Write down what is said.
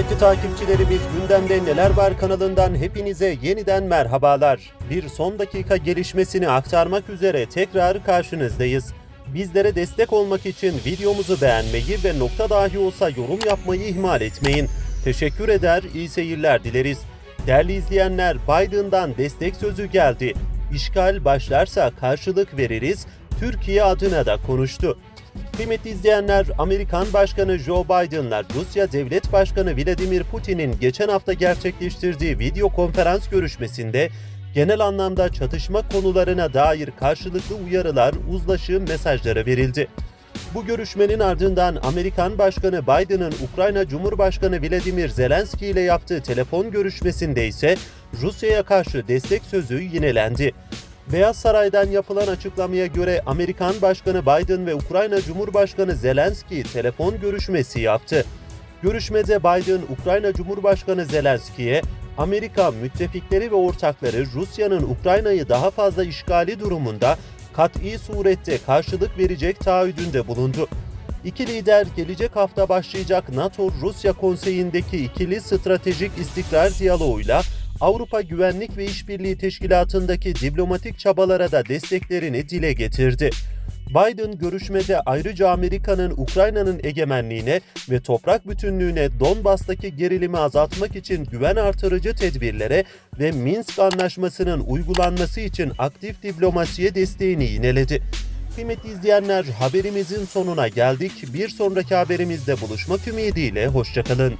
Kıymetli takipçilerimiz gündemde neler var kanalından hepinize yeniden merhabalar. Bir son dakika gelişmesini aktarmak üzere tekrar karşınızdayız. Bizlere destek olmak için videomuzu beğenmeyi ve nokta dahi olsa yorum yapmayı ihmal etmeyin. Teşekkür eder, iyi seyirler dileriz. Değerli izleyenler, Biden'dan destek sözü geldi. İşgal başlarsa karşılık veririz, Türkiye adına da konuştu. Kıymetli izleyenler, Amerikan Başkanı Joe Biden'la Rusya Devlet Başkanı Vladimir Putin'in geçen hafta gerçekleştirdiği video konferans görüşmesinde genel anlamda çatışma konularına dair karşılıklı uyarılar, uzlaşı mesajları verildi. Bu görüşmenin ardından Amerikan Başkanı Biden'ın Ukrayna Cumhurbaşkanı Vladimir Zelenski ile yaptığı telefon görüşmesinde ise Rusya'ya karşı destek sözü yinelendi. Beyaz Saray'dan yapılan açıklamaya göre Amerikan Başkanı Biden ve Ukrayna Cumhurbaşkanı Zelenski telefon görüşmesi yaptı. Görüşmede Biden, Ukrayna Cumhurbaşkanı Zelenski'ye Amerika müttefikleri ve ortakları Rusya'nın Ukrayna'yı daha fazla işgali durumunda kat'i surette karşılık verecek taahhüdünde bulundu. İki lider gelecek hafta başlayacak NATO-Rusya konseyindeki ikili stratejik istikrar diyaloğuyla Avrupa Güvenlik ve İşbirliği Teşkilatı'ndaki diplomatik çabalara da desteklerini dile getirdi. Biden görüşmede ayrıca Amerika'nın Ukrayna'nın egemenliğine ve toprak bütünlüğüne Donbas'taki gerilimi azaltmak için güven artırıcı tedbirlere ve Minsk Anlaşması'nın uygulanması için aktif diplomasiye desteğini yineledi. Kıymetli izleyenler haberimizin sonuna geldik. Bir sonraki haberimizde buluşmak ümidiyle hoşçakalın.